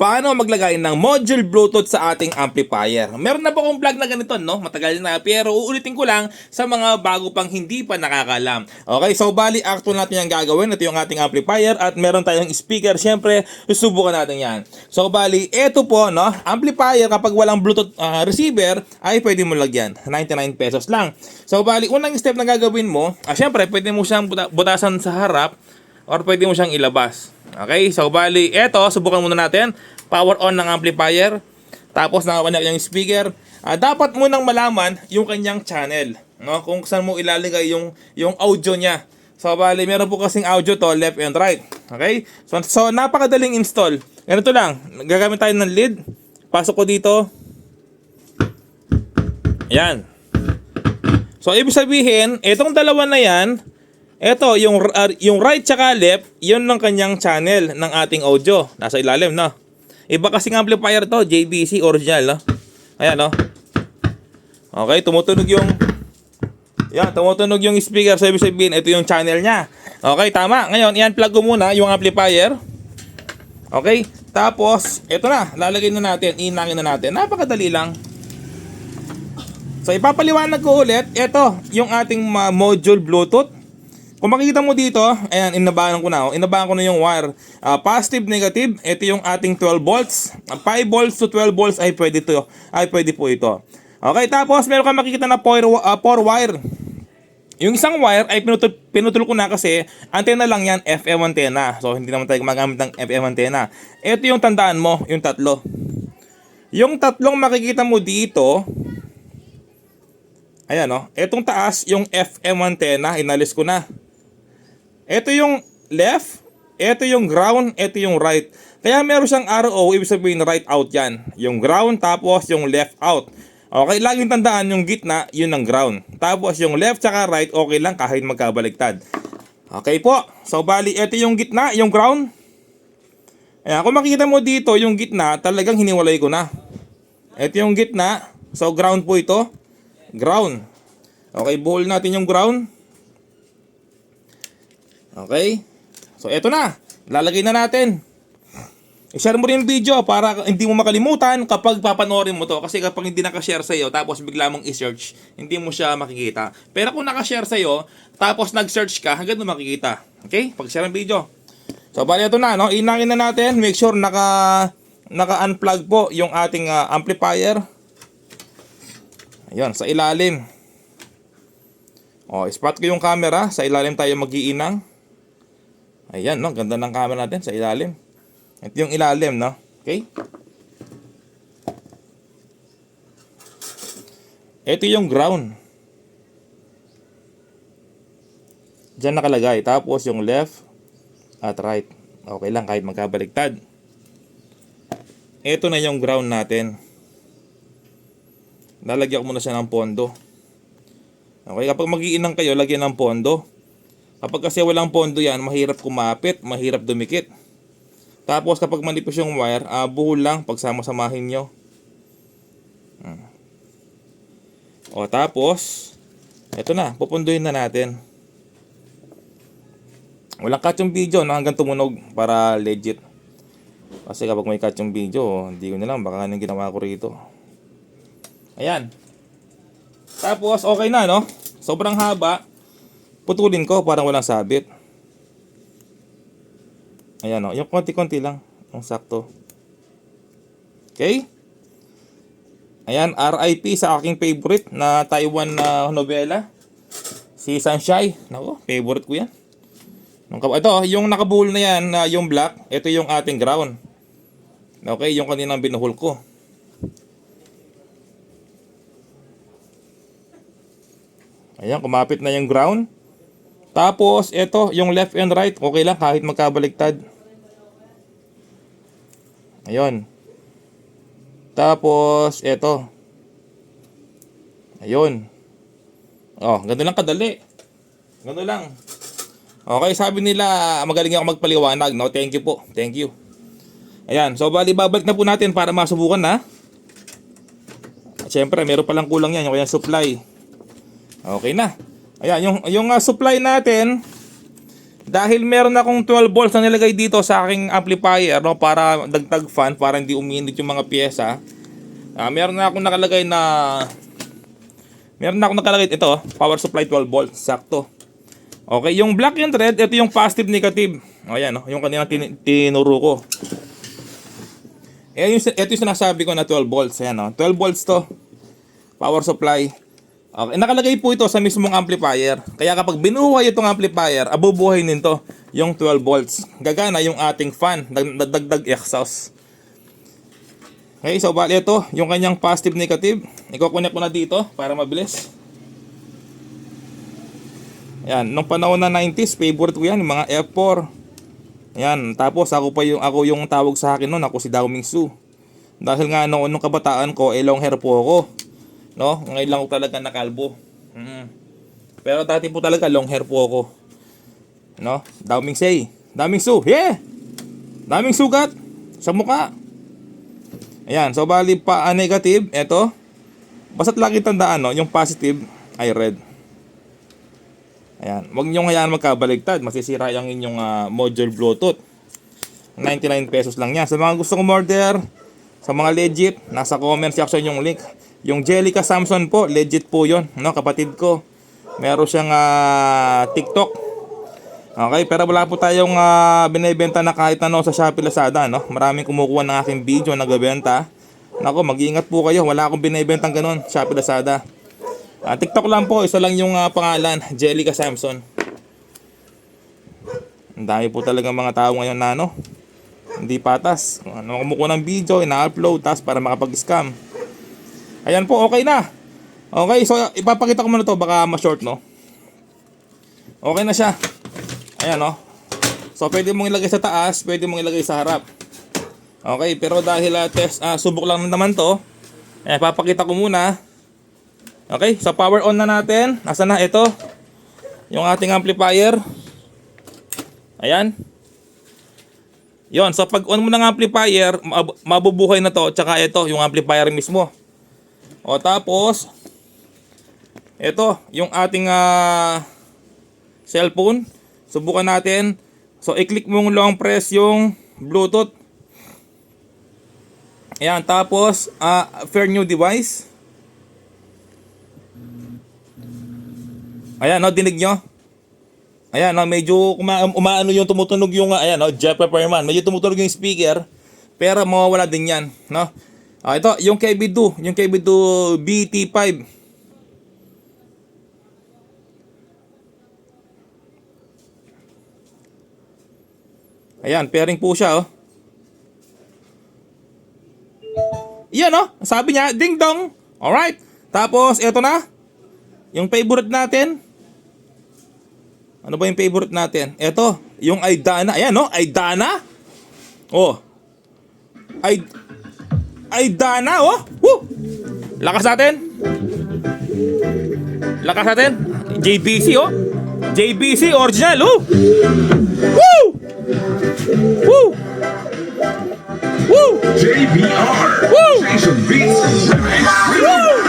paano maglagay ng module Bluetooth sa ating amplifier. Meron na po akong vlog na ganito, no? Matagal na, pero uulitin ko lang sa mga bago pang hindi pa nakakalam. Okay, so bali, actual natin yung gagawin. Ito yung ating amplifier at meron tayong speaker. Siyempre, susubukan natin yan. So bali, eto po, no? Amplifier, kapag walang Bluetooth ah, receiver, ay pwede mo lagyan. 99 pesos lang. So bali, unang step na gagawin mo, ah, siyempre, pwede mo siyang buta- butasan sa harap or pwede mo siyang ilabas. Okay, so bali, eto, subukan muna natin. Power on ng amplifier. Tapos nakakanya yung speaker. Ah, dapat mo nang malaman yung kanyang channel. No? Kung saan mo ilalagay yung, yung audio niya. So bali, meron po kasing audio to, left and right. Okay? So, so napakadaling install. Ganito lang, gagamit tayo ng lead. Pasok ko dito. Yan. So, ibig sabihin, itong dalawa na yan, ito, yung, uh, yung right tsaka left, yun ng kanyang channel ng ating audio. Nasa ilalim, no? Iba kasing amplifier to, JBC original, no? Ayan, no? Okay, tumutunog yung... Yan, tumutunog yung speaker. So, ibig sabihin, ito yung channel niya. Okay, tama. Ngayon, i-unplug ko muna yung amplifier. Okay, tapos, ito na. Lalagay na natin. Inangin na natin. Napakadali lang. So ipapaliwanag ko ulit, ito yung ating module Bluetooth. Kung makikita mo dito, ayan, inabahan ko na. Oh. Inabahan ko na yung wire. Ah, positive, negative, ito yung ating 12 volts. Ah, 5 volts to 12 volts ay pwede, to, ay pwede po ito. Okay, tapos meron kang makikita na 4 uh, wire. Yung isang wire ay pinutol, pinutol ko na kasi antenna lang yan, FM antenna. So hindi naman tayo gumagamit ng FM antenna. Ito yung tandaan mo, yung tatlo. Yung tatlong makikita mo dito, Ayan no. Etong taas, yung FM antenna, inalis ko na. Ito yung left, ito yung ground, ito yung right. Kaya meron siyang RO, ibig sabihin right out yan. Yung ground, tapos yung left out. Okay, laging tandaan yung gitna, yun ang ground. Tapos yung left tsaka right, okay lang kahit magkabaliktad. Okay po. So bali, ito yung gitna, yung ground. Ayan, kung makikita mo dito, yung gitna, talagang hiniwalay ko na. Ito yung gitna. So ground po ito ground. Okay, buhol natin yung ground. Okay. So, eto na. Lalagay na natin. I-share mo rin yung video para hindi mo makalimutan kapag papanoorin mo to. Kasi kapag hindi nakashare sa'yo, tapos bigla mong i-search, hindi mo siya makikita. Pero kung nakashare sa'yo, tapos nag-search ka, hanggang mo makikita. Okay? Pag-share ang video. So, bali ito na, no? Inangin na natin. Make sure naka, naka-unplug po yung ating ah, amplifier. Ayun, sa ilalim. O, spot ko yung camera. Sa ilalim tayo magiinang. Ayan, no? Ganda ng camera natin sa ilalim. Ito yung ilalim, no? Okay? Ito yung ground. Diyan nakalagay. Tapos yung left at right. Okay lang kahit magkabaliktad. Ito na yung ground natin lalagyan ko muna siya ng pondo. Okay, kapag magiinang kayo, lagyan ng pondo. Kapag kasi walang pondo yan, mahirap kumapit, mahirap dumikit. Tapos kapag manipis yung wire, uh, buhol lang pagsama-samahin nyo. Hmm. O tapos, eto na, pupunduhin na natin. Walang yung video no, hanggang tumunog para legit. Kasi kapag may cut yung video, hindi ko na lang, baka anong ginawa ko rito. Ayan. Tapos, okay na, no? Sobrang haba. Putulin ko, parang walang sabit. Ayan, no? Yung konti-konti lang. Yung sakto. Okay? Ayan, RIP sa aking favorite na Taiwan na novela. Si Sunshine. Nako, favorite ko yan. Ito, yung nakabuhol na yan, na yung black, ito yung ating ground. Okay, yung kaninang binuhol ko. Ayan, kumapit na yung ground. Tapos, ito, yung left and right, okay lang kahit magkabaliktad. Ayun. Tapos, ito. Ayun. Oh, ganun lang kadali. Ganun lang. Okay, sabi nila, magaling ako magpaliwanag. No, thank you po. Thank you. Ayan, so bali babalik na po natin para masubukan na. Siyempre, meron palang kulang yan, yung kanyang supply. Okay na. Ayan, yung, yung uh, supply natin, Dahil meron akong 12 volts na nilagay dito sa aking amplifier no para dagdag fan para hindi uminit yung mga pyesa. Ah, meron na akong nakalagay na Meron na akong nakalagay ito, oh, power supply 12 volts, sakto. Okay, yung black and red, ito yung positive negative. O yan, oh, yung kanina tin- tinuro ko. Eh, yung, ito yung sinasabi ko na 12 volts. Ayan, oh, 12 volts to. Power supply. Okay, nakalagay po ito sa mismong amplifier. Kaya kapag binuhay itong amplifier, abubuhay nito yung 12 volts. Gagana yung ating fan, dag- dagdag exhaust. Okay, so bali ito, yung kanyang positive negative. Iko-connect ko na dito para mabilis. Yan, nung panahon na 90s, favorite ko yan, yung mga F4. Yan, tapos ako pa yung ako yung tawag sa akin noon, ako si Dao Mingsu. Dahil nga noon nung kabataan ko, eh long hair po ako. No? Ngayon lang ako talaga nakalbo. Mm. Pero dati po talaga long hair po ako. No? Dao Mingsay. Dao Mingsu. Yeah! Daming sugat sa mukha. Ayan, so bali pa ah, negative, eto. Basta't lagi tandaan, no, yung positive ay red. Ayan, wag niyong hayaan magkabaligtad, masisira yung inyong ah, module Bluetooth. 99 pesos lang yan. Sa mga gusto order, sa mga legit, nasa comment section yung link. Yung Jellica Samson po, legit po yon no, kapatid ko. Meron siyang ah, TikTok. Okay, pero wala po tayong ah, binebenta na kahit ano sa Shopee Lazada, no? Maraming kumukuha ng aking video nagbebenta. Nako, mag-iingat po kayo. Wala akong binebentang ganun, Shopee Lazada. Ah, TikTok lang po, isa lang yung ah, pangalan, Jellica Samson. Ang dami po talaga mga tao ngayon na ano, hindi patas. Ano kumukuha ng video, ina-upload, tas para makapag-scam. Ayan po, okay na. Okay, so ipapakita ko muna to, baka ma-short, no? Okay na siya. Ayan, no? So, pwede mong ilagay sa taas, pwede mong ilagay sa harap. Okay, pero dahil ah, test, ah, subok lang naman to, eh, papakita ko muna. Okay, so power on na natin. Nasa na ito? Yung ating amplifier. Ayan. Yon, so pag on mo ng amplifier, mab- mabubuhay na to, tsaka ito, yung amplifier mismo. O tapos, ito, yung ating ah, cellphone. Subukan natin. So, i-click mong long press yung Bluetooth. Ayan, tapos, ah, fair new device. Ayan, no, dinig nyo? Ayan, no, medyo uma umaano yung tumutunog yung, ah, ayan, no, Jeff Pepperman. Medyo tumutunog yung speaker, pero mawawala din yan, no? Ah, ito, yung KB2, yung KB2 BT5. Ayan, pairing po siya, oh. Yan, oh. Sabi niya, ding dong. Alright. Tapos, eto na. Yung favorite natin. Ano ba yung favorite natin? Eto, yung Aidana. Ayan, no? Aidana. Oh ay dana, oh. Woo! Lakas natin. Lakas natin. JBC, oh. JBC original, oh. Woo! Woo! Woo! JBR. Woo! Station Beats 783. Woo!